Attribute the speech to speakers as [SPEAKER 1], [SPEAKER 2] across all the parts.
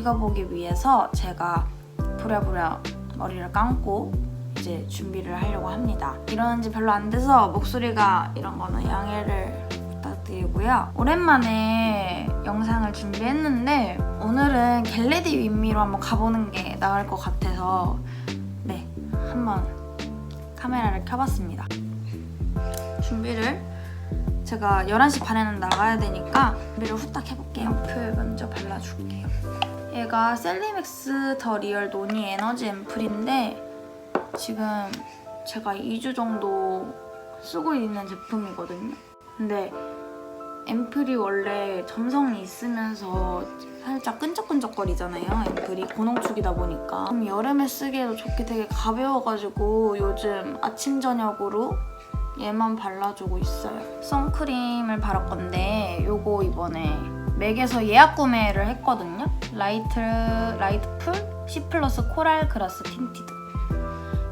[SPEAKER 1] 찍어보기 위해서 제가 부랴부랴 머리를 감고 이제 준비를 하려고 합니다. 일어난 지 별로 안 돼서 목소리가 이런 거는 양해를 부탁드리고요. 오랜만에 영상을 준비했는데 오늘은 겟레디 윗미로 한번 가보는 게 나을 것 같아서 네, 한번 카메라를 켜봤습니다. 준비를 제가 11시 반에는 나가야 되니까 준비를 후딱 해볼게요. 앰플 먼저 발라줄게요. 얘가 셀리맥스 더 리얼 노니 에너지 앰플인데 지금 제가 2주 정도 쓰고 있는 제품이거든요. 근데 앰플이 원래 점성이 있으면서 살짝 끈적끈적거리잖아요. 앰플이 고농축이다 보니까 좀 여름에 쓰기에도 좋게 되게 가벼워가지고 요즘 아침 저녁으로 얘만 발라주고 있어요. 선크림을 바를 건데 요거 이번에 맥에서 예약 구매를 했거든요. 라이트 라이트풀 C 플러스 코랄 그라스 틴티드.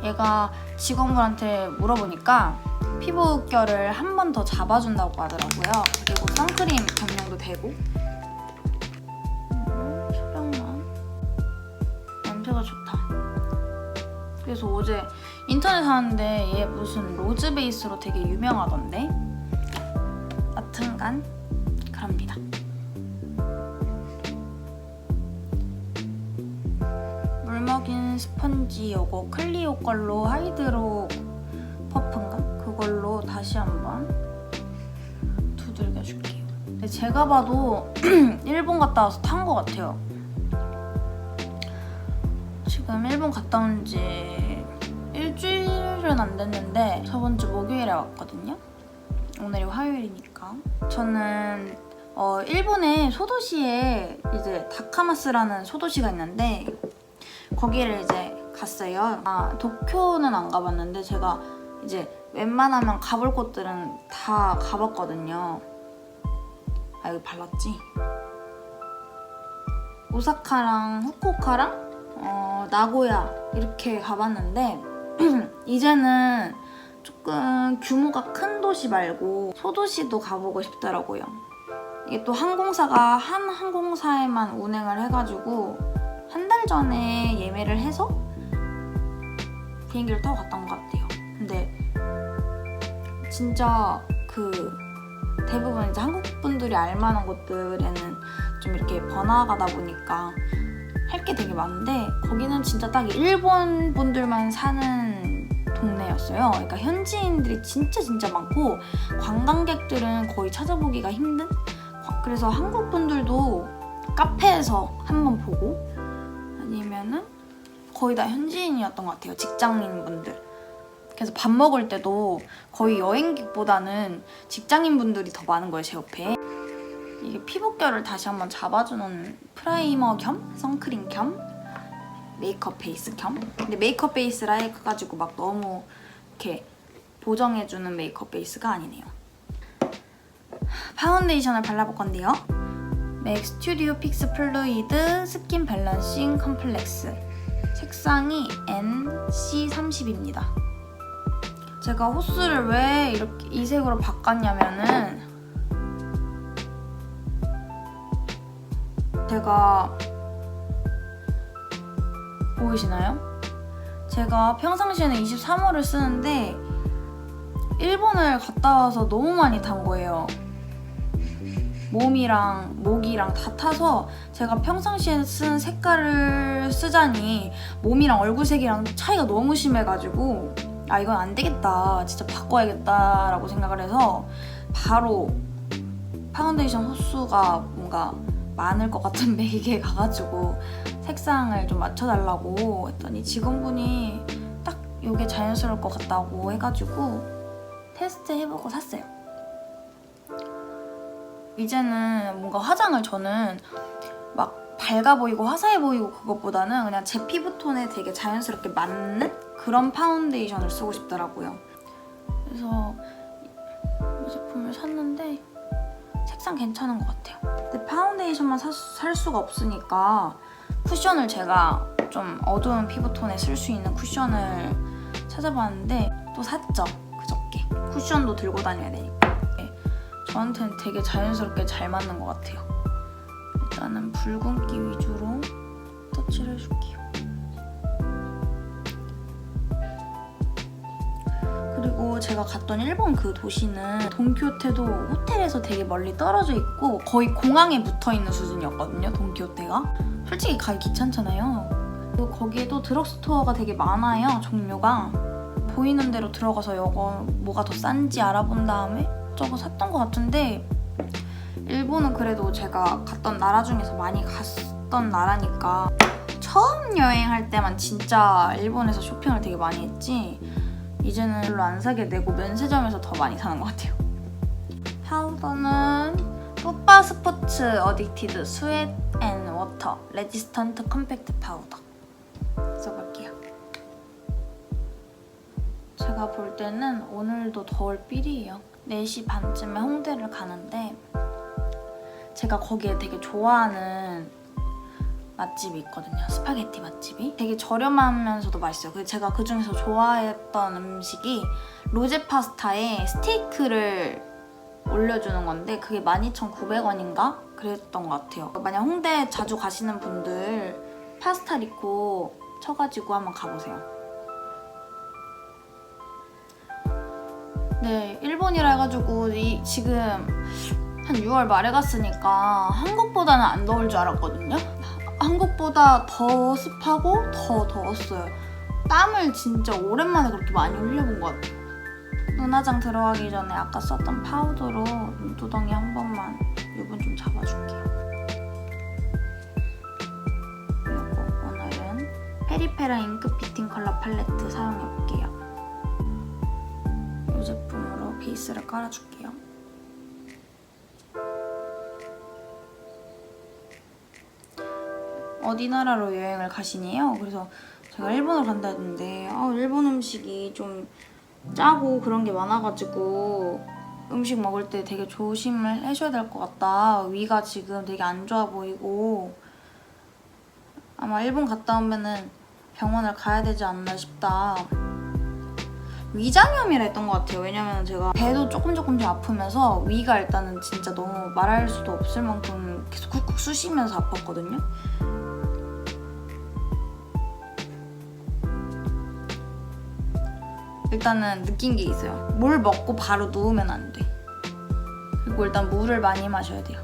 [SPEAKER 1] 얘가 직원분한테 물어보니까 피부결을 한 번 더 잡아준다고 하더라고요. 그리고 선크림 겸용도 되고. 음, 소량만. 냄새가 좋다. 그래서 어제 인터넷 사는데 얘 무슨 로즈 베이스로 되게 유명하던데. 여튼간 그럽니다. 스펀지 요거 클리오 걸로 하이드로 퍼프인가? 그걸로 다시 한번 두들겨 줄게요. 근데 제가 봐도 일본 갔다 와서 탄 것 같아요. 지금 일본 갔다 온 지 일주일은 안 됐는데 저번 주 목요일에 왔거든요. 오늘이 화요일이니까. 저는 어, 일본의 소도시에 이제 다카마스라는 소도시가 있는데 거기를 이제 갔어요. 아, 도쿄는 안 가봤는데 제가 이제 웬만하면 가볼 곳들은 다 가봤거든요. 아, 여기 발랐지? 오사카랑 후쿠오카랑 어, 나고야 이렇게 가봤는데 이제는 조금 규모가 큰 도시 말고 소도시도 가보고 싶더라고요. 이게 또 항공사가 한 항공사에만 운행을 해가지고 전에 예매를 해서 비행기를 타고 갔던 것 같아요. 근데 진짜 그 대부분 이제 한국 분들이 알만한 곳들에는 좀 이렇게 번화가다 보니까 할 게 되게 많은데 거기는 진짜 딱 일본 분들만 사는 동네였어요. 그러니까 현지인들이 진짜 진짜 많고 관광객들은 거의 찾아보기가 힘든. 그래서 한국 분들도 카페에서 한번 보고 아니면은 거의 다 현지인이었던 것 같아요. 직장인 분들. 그래서 밥 먹을 때도 거의 여행객보다는 직장인 분들이 더 많은 거예요, 제 옆에. 이게 피부결을 다시 한번 잡아주는 프라이머 겸 선크림 겸 메이크업 베이스 겸. 근데 메이크업 베이스라 해가지고 막 너무 이렇게 보정해주는 메이크업 베이스가 아니네요. 파운데이션을 발라볼 건데요. 맥 스튜디오 픽스 플루이드 스킨 밸런싱 컴플렉스. 색상이 NC30입니다. 제가 호스를 왜 이렇게 이 색으로 바꿨냐면은 제가 보이시나요? 제가 평상시에는 23호를 쓰는데 일본을 갔다 와서 너무 많이 탄 거예요. 몸이랑 목이랑 다 타서 제가 평상시에 쓰는 색깔을 쓰자니 몸이랑 얼굴색이랑 차이가 너무 심해가지고 아 이건 안 되겠다 진짜 바꿔야겠다 라고 생각을 해서 바로 파운데이션 호수가 뭔가 많을 것 같은 맥에 가가지고 색상을 좀 맞춰달라고 했더니 직원분이 딱 이게 자연스러울 것 같다고 해가지고 테스트 해보고 샀어요. 이제는 뭔가 화장을 저는 막 밝아 보이고 화사해 보이고 그것보다는 그냥 제 피부톤에 되게 자연스럽게 맞는 그런 파운데이션을 쓰고 싶더라고요. 그래서 이 제품을 샀는데 색상 괜찮은 것 같아요. 근데 파운데이션만 사- 살 수가 없으니까 쿠션을 제가 좀 어두운 피부톤에 쓸 수 있는 쿠션을 찾아봤는데 또 샀죠 그저께 쿠션도 들고 다녀야 되니까 네. 저한테는 되게 자연스럽게 잘 맞는 것 같아요. 일단은 붉은기 위주로 터치를 해줄게요. 그리고 제가 갔던 일본 그 도시는 돈키호테도 호텔에서 되게 멀리 떨어져 있고 거의 공항에 붙어 있는 수준이었거든요. 돈키호테가 솔직히 가기 귀찮잖아요. 그리고 거기에도 드럭스토어가 되게 많아요. 종류가 보이는 대로 들어가서 이거 뭐가 더 싼지 알아본 다음에 저거 샀던 것 같은데 일본은 그래도 제가 갔던 나라 중에서 많이 갔던 나라니까 처음 여행할 때만 진짜 일본에서 쇼핑을 되게 많이 했지 이제는 별로 안 사게 되고 면세점에서 더 많이 사는 것 같아요. 파우더는 푸파 스포츠 어딕티드 스웨트 앤 워터 레지스턴트 컴팩트 파우더 써볼게요. 제가 볼 때는 오늘도 더울 삘이에요. 4시 반쯤에 홍대를 가는데 제가 거기에 되게 좋아하는 맛집이 있거든요. 스파게티 맛집이. 되게 저렴하면서도 맛있어요. 그 제가 그 중에서 좋아했던 음식이 로제 파스타에 스테이크를 올려주는 건데 그게 12,900원인가? 그랬던 것 같아요. 만약 홍대 자주 가시는 분들 파스타 리코 쳐가지고 한번 가보세요. 네, 일본이라 해가지고 이 지금 한 6월 말에 갔으니까 한국보다는 안 더울 줄 알았거든요. 한국보다 더 습하고 더 더웠어요. 땀을 진짜 오랜만에 그렇게 많이 흘려본 것 같아요. 눈화장 들어가기 전에 아까 썼던 파우더로 눈두덩이 한 번만 유분 좀 잡아줄게요. 그리고 오늘은 페리페라 잉크 피팅 컬러 팔레트 사용해볼게요. 베이스를 깔아줄게요. 어디 나라로 여행을 가시니요? 그래서 제가 일본을 간다 했는데 아, 일본 음식이 좀 짜고 그런 게 많아가지고 음식 먹을 때 되게 조심을 해줘야 될 것 같다. 위가 지금 되게 안 좋아 보이고 아마 일본 갔다 오면은 병원을 가야 되지 않나 싶다. 위장염이라 했던 것 같아요. 왜냐면 제가 배도 조금 조금씩 아프면서 위가 일단은 진짜 너무 말할 수도 없을 만큼 계속 쿡쿡 쑤시면서 아팠거든요. 일단은 느낀 게 있어요. 뭘 먹고 바로 누우면 안 돼. 그리고 일단 물을 많이 마셔야 돼요.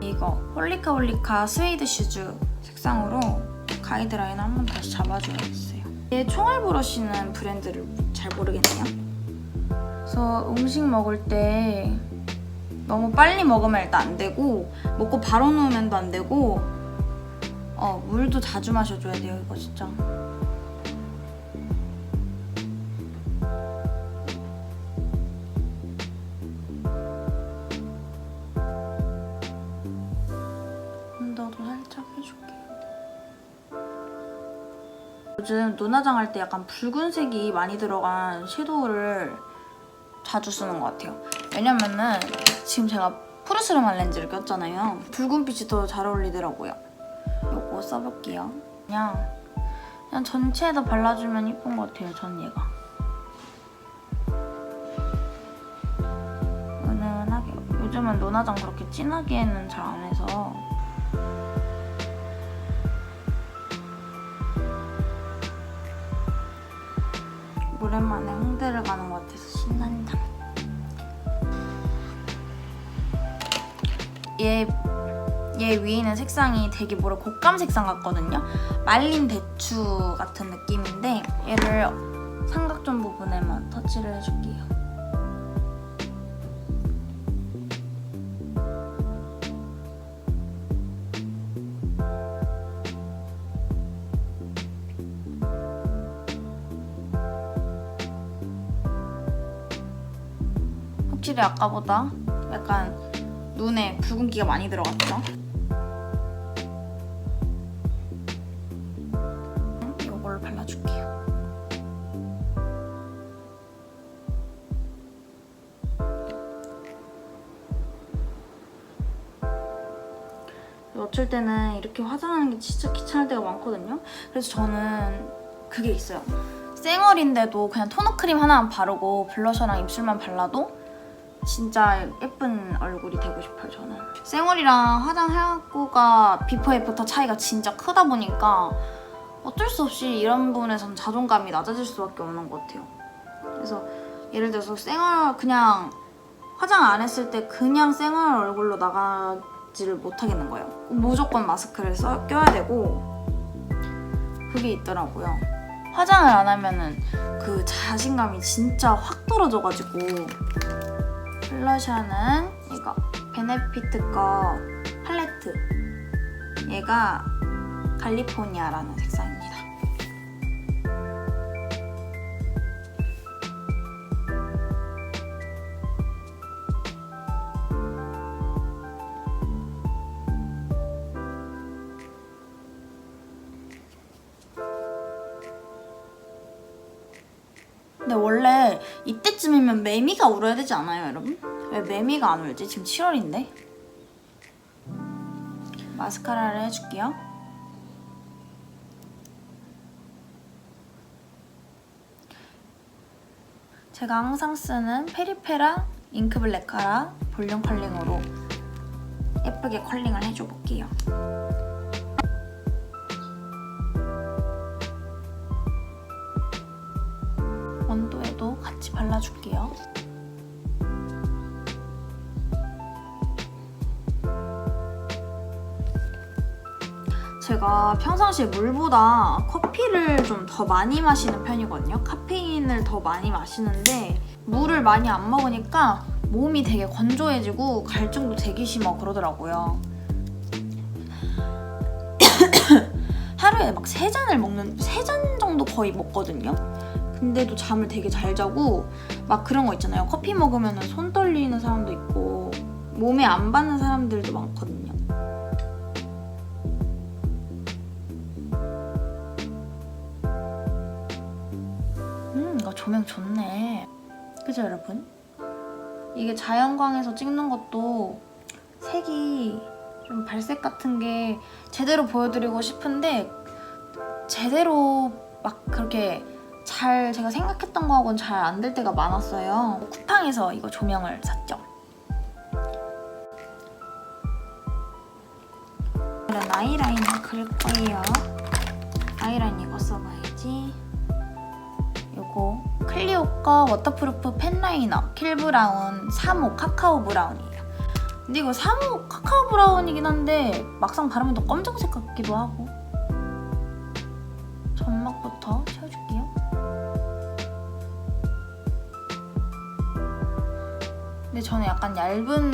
[SPEAKER 1] 이거 홀리카 홀리카 스웨이드 슈즈 색상으로 가이드라인 한번 다시 잡아줘야겠어요. 얘 총알 브러쉬는 브랜드를 잘 모르겠네요. 그래서 음식 먹을 때 너무 빨리 먹으면 일단 안 되고 먹고 바로 누우면도 안 되고 어 물도 자주 마셔줘야 돼요 이거 진짜. 눈화장 할 때 약간 붉은색이 많이 들어간 섀도우를 자주 쓰는 것 같아요. 왜냐면은 지금 제가 푸르스름한 렌즈를 꼈잖아요. 붉은빛이 더 잘 어울리더라고요. 요거 써볼게요. 그냥 그냥 전체에다 발라주면 이쁜 것 같아요. 전 얘가. 은은하게. 요즘은 눈화장 그렇게 진하게는 잘 안 해서 오랜만에 홍대를 가는 것 같아서 신난다. 얘, 얘 위에 있는 색상이 되게 뭐라 곶감 색상 같거든요. 말린 대추 같은 느낌인데 얘를 삼각존 부분에만 터치를 해줄게요. 확실히 아까보다 약간 눈에 붉은기가 많이 들어갔죠? 이걸 발라줄게요. 어쩔 때는 이렇게 화장하는 게 진짜 귀찮을 때가 많거든요. 그래서 저는 그게 있어요. 쌩얼인데도 그냥 토너 크림 하나만 바르고 블러셔랑 입술만 발라도 진짜 예쁜 얼굴이 되고 싶어요 저는. 생얼이랑 화장해갖고가 비포 애프터 차이가 진짜 크다 보니까 어쩔 수 없이 이런 부분에선 자존감이 낮아질 수밖에 없는 것 같아요. 그래서 예를 들어서 생얼 그냥 화장 안 했을 때 그냥 생얼 얼굴로 나가지를 못하겠는 거예요. 무조건 마스크를 써, 껴야 되고 그게 있더라고요. 화장을 안 하면은 그 자신감이 진짜 확 떨어져가지고 블러셔는 이거 베네피트 거 팔레트 얘가 칼리포니아라는 색상입니다 근데 원래 이때쯤이면 매미가 울어야 되지 않아요, 여러분? 왜 매미가 안 울지? 지금 7월인데? 마스카라를 해줄게요. 제가 항상 쓰는 페리페라 잉크블랙 카라 볼륨 컬링으로 예쁘게 컬링을 해줘 볼게요. 원도에도 같이 발라줄게요. 제가 평상시에 물보다 커피를 좀 더 많이 마시는 편이거든요. 카페인을 더 많이 마시는데 물을 많이 안 먹으니까 몸이 되게 건조해지고 갈증도 되게 심하고 그러더라고요. 하루에 막 세 잔을 먹는 세 잔 정도 거의 먹거든요. 근데도 잠을 되게 잘 자고 막 그런 거 있잖아요. 커피 먹으면 손 떨리는 사람도 있고 몸에 안 받는 사람들도 많거든요. 조명 좋네. 그죠, 여러분? 이게 자연광에서 찍는 것도 색이 좀 발색 같은 게 제대로 보여드리고 싶은데 제대로 막 그렇게 잘 제가 생각했던 거하고는 잘 안 될 때가 많았어요. 쿠팡에서 이거 조명을 샀죠. 이런 아이라인을 그릴 거예요. 아이라인 이거 써봐야지. 요거 클리오 거 워터프루프 펜 라이너 킬브라운 3호 카카오 브라운이에요. 근데 이거 3호 카카오 브라운이긴 한데 막상 바르면 또 검정색 같기도 하고 점막부터 채워줄게요. 근데 저는 약간 얇은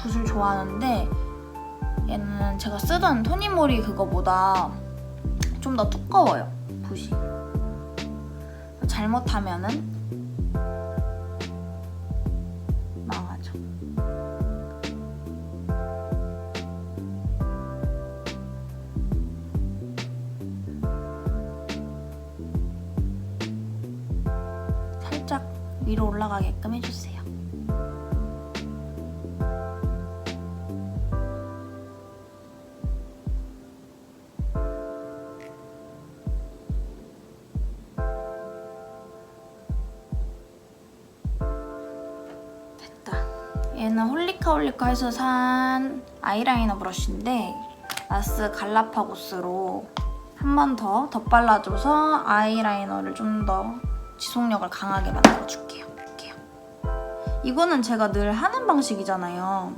[SPEAKER 1] 붓을 좋아하는데 얘는 제가 쓰던 토니모리 그거보다 좀 더 두꺼워요 붓이. 잘못하면은 망하죠. 살짝 위로 올라가게끔 해주세요. 해서 산 아이라이너 브러쉬인데 나스 갈라파고스로 한 번 더 덧발라줘서 아이라이너를 좀 더 지속력을 강하게 만들어줄게요. 이거는 제가 늘 하는 방식이잖아요.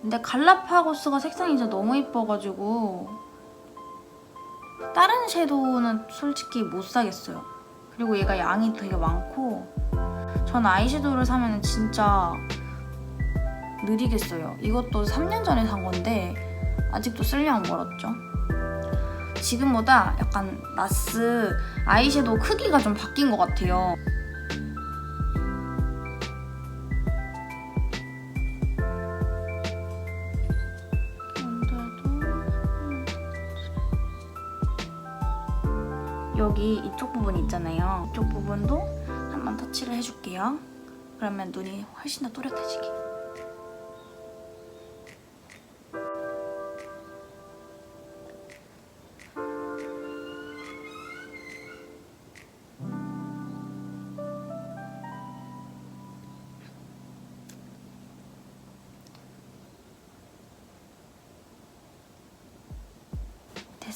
[SPEAKER 1] 근데 갈라파고스가 색상이 진짜 너무 이뻐가지고 다른 섀도우는 솔직히 못 사겠어요. 그리고 얘가 양이 되게 많고 전 아이섀도우를 사면 진짜 느리겠어요. 이것도 3년 전에 산 건데 아직도 쓸려면 멀었죠. 지금보다 약간 나스 아이섀도우 크기가 좀 바뀐 것 같아요. 여기 이쪽 부분 있잖아요. 이쪽 부분도 한번 터치를 해줄게요. 그러면 눈이 훨씬 더 또렷해지게.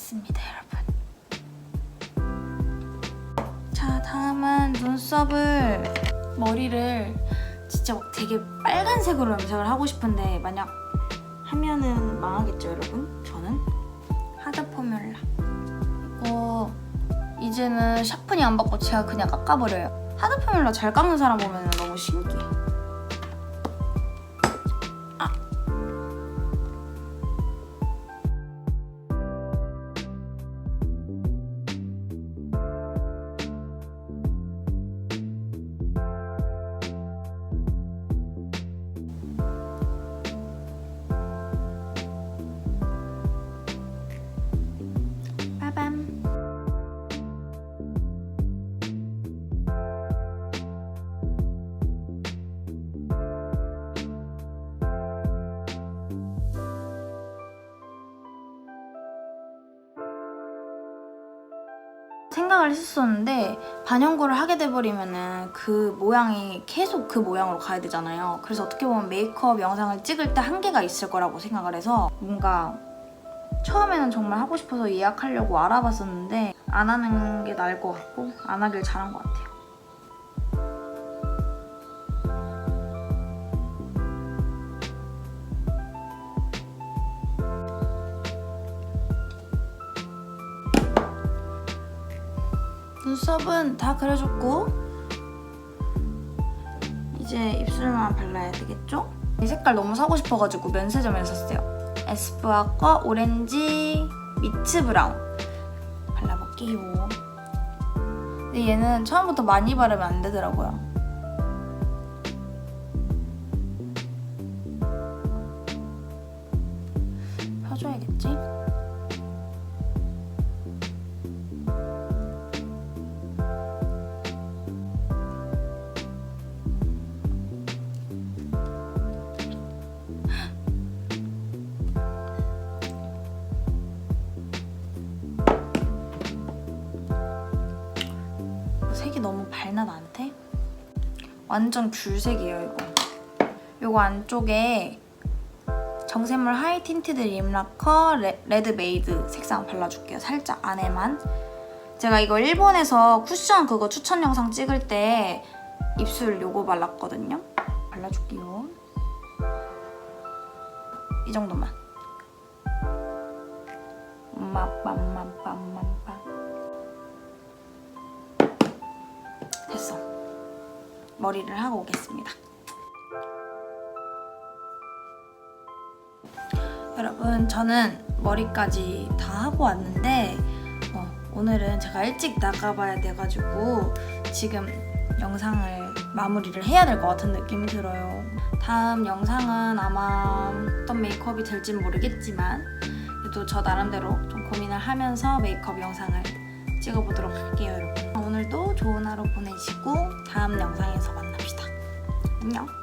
[SPEAKER 1] 됐습니다, 여러분. 자, 다음은 눈썹을 머리를 진짜 막 되게 빨간색으로 염색을 하고 싶은데 만약 하면은 망하겠죠, 여러분? 저는 하드 포뮬라. 이거 이제는 샤프니 안 받고 제가 그냥 깎아버려요. 하드 포뮬라 잘 깎는 사람 보면 너무 신기해. 생각을 했었는데 반영구를 하게 돼버리면은 그 모양이 계속 그 모양으로 가야 되잖아요. 그래서 어떻게 보면 메이크업 영상을 찍을 때 한계가 있을 거라고 생각을 해서 뭔가 처음에는 정말 하고 싶어서 예약하려고 알아봤었는데 안 하는 게 나을 것 같고 안 하길 잘한 것 같아요. 눈썹은 다 그려줬고 이제 입술만 발라야 되겠죠? 이 색깔 너무 사고 싶어가지고 면세점에서 샀어요. 에스쁘아 거 오렌지 미츠 브라운 발라볼게요. 근데 얘는 처음부터 많이 바르면 안 되더라고요. 색이 너무 밝나 나한테? 완전 귤색이에요 이거. 요거 안쪽에 정샘물 하이 틴티드 립라커 레, 레드 메이드 색상 발라줄게요. 살짝 안에만. 제가 이거 일본에서 쿠션 그거 추천 영상 찍을 때 입술 요거 발랐거든요. 발라줄게요. 이 정도만. 맘맘맘맘맘 맘 됐어. 머리를 하고 오겠습니다. 여러분, 저는 머리까지 다 하고 왔는데 어, 오늘은 제가 일찍 나가봐야 돼가지고 지금 영상을 마무리를 해야 될 것 같은 느낌이 들어요. 다음 영상은 아마 어떤 메이크업이 될진 모르겠지만 그래도 저 나름대로 좀 고민을 하면서 메이크업 영상을 찍어보도록 할게요, 여러분. 오늘도 좋은 하루 보내시고 다음 영상에서 만납시다. 안녕.